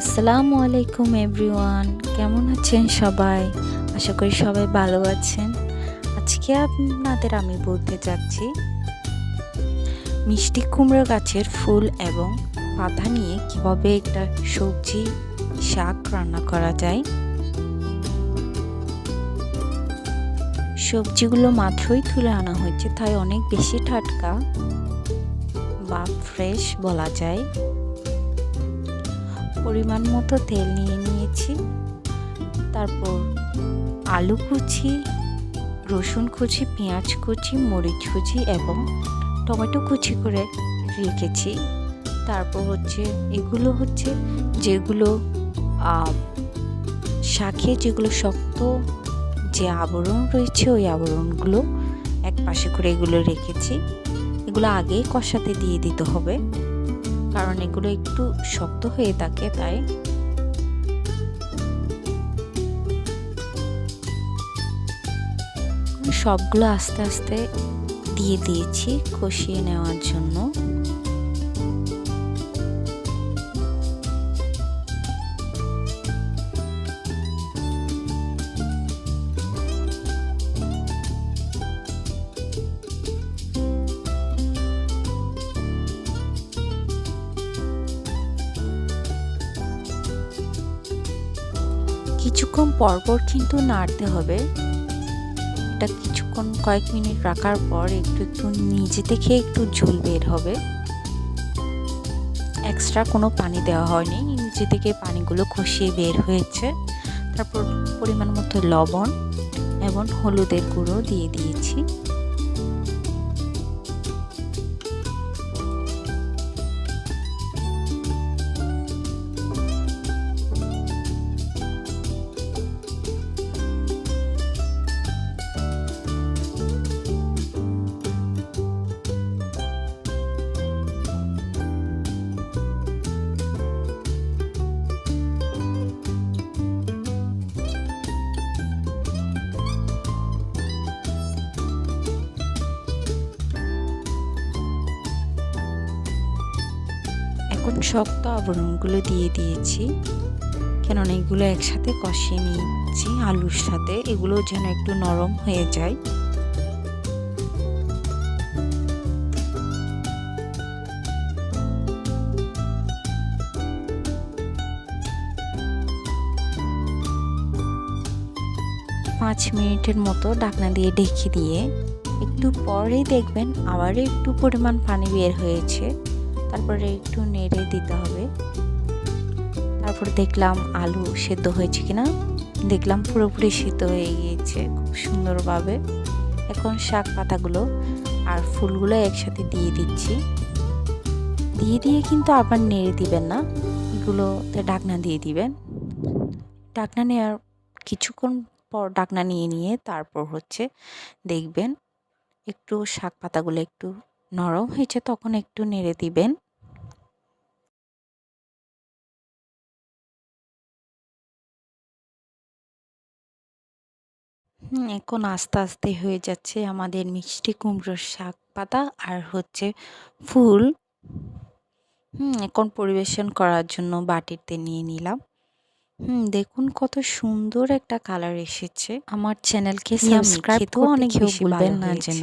আসসালামু আলাইকুম এভরিওয়ান, কেমন আছেন সবাই? আশা করি সবাই ভালো আছেন। আজকে আপনাদের আমি বলতে যাচ্ছি, মিষ্টি কুমড়ো গাছের ফুল এবং পাতা নিয়ে কীভাবে একটা সবজি শাক রান্না করা যায়। সবজিগুলো মাত্রই তুলে আনা হয়েছে, তাই অনেক বেশি টাটকা বা ফ্রেশ বলা যায়। পরিমাণ মতো তেল নিয়ে নিয়েছি। তারপর আলু কুচি, রসুন কুচি, পেঁয়াজ কুচি, মরিচ কুচি এবং টমেটো কুচি করে রেখেছি। তারপর হচ্ছে এগুলো হচ্ছে যেগুলো শাকে যেগুলো শক্ত যে আবরণ রয়েছে ওই আবরণগুলো এক পাশে করে এগুলো রেখেছি। এগুলো আগেই কষাতে দিয়ে দিতে হবে। কারণ এগুলো একটু শক্ত হয়ে থাকে, তাই। সবগুলো আস্তে আস্তে দিয়ে দিয়েছি কষিয়ে নেওয়ার জন্য। কিছুক্ষণ পরপর কিন্তু নাড়তে হবে। এটা কিছুক্ষণ কয়েক মিনিট রাখার পর একটু একটু নিজে থেকে একটু ঝোল বের হবে। এক্সট্রা কোনো পানি দেওয়া হয়নি। নিজে থেকে পানিগুলো খসিয়ে বের হয়েছে। তারপর পরিমাণ মতো লবণ এবং হলুদের গুঁড়ো দিয়ে দিয়েছি। এখন শক্ত আবরণগুলো দিয়ে দিয়েছি। কেননা এগুলো একসাথে কষিয়ে নিয়েছি আলুর সাথে। এগুলো যেন একটু নরম হয়ে যায়। পাঁচ মিনিটের মতো ডাকনা দিয়ে ঢেকে দিয়ে একটু পরেই দেখবেন আবার একটু পরিমাণ পানি বের হয়েছে। তারপরে একটু নেড়ে দিতে হবে। তারপর দেখলাম আলু সেদ্ধ হয়েছে কিনা। দেখলাম পুরোপুরি সিদ্ধ হয়ে গিয়েছে খুব সুন্দরভাবে। এখন শাক পাতাগুলো আর ফুলগুলো একসাথে দিয়ে দিচ্ছি। দিয়ে দিয়ে কিন্তু আবার নেড়ে দিবেন না। এগুলোতে ডাকনা দিয়ে দিবেন। ডাকনা নেওয়ার কিছুক্ষণ পর ডাকনা নিয়ে নিয়ে তারপর হচ্ছে দেখবেন একটু শাক পাতাগুলো একটু নরম হয়েছে তখন একটু নেড়ে দিবেন। এখন আস্তে আস্তে হয়ে যাচ্ছে আমাদের মিষ্টি কুমড়োর শাক পাতা আর হচ্ছে ফুল। হুম এখন পরিবেশন করার জন্য বাটিতে নিয়ে নিলাম। হুম দেখুন কত সুন্দর একটা কালার এসেছে। আমার চ্যানেলকে সাবস্ক্রাইব করতে অনেক বেশি ভালো না যেন।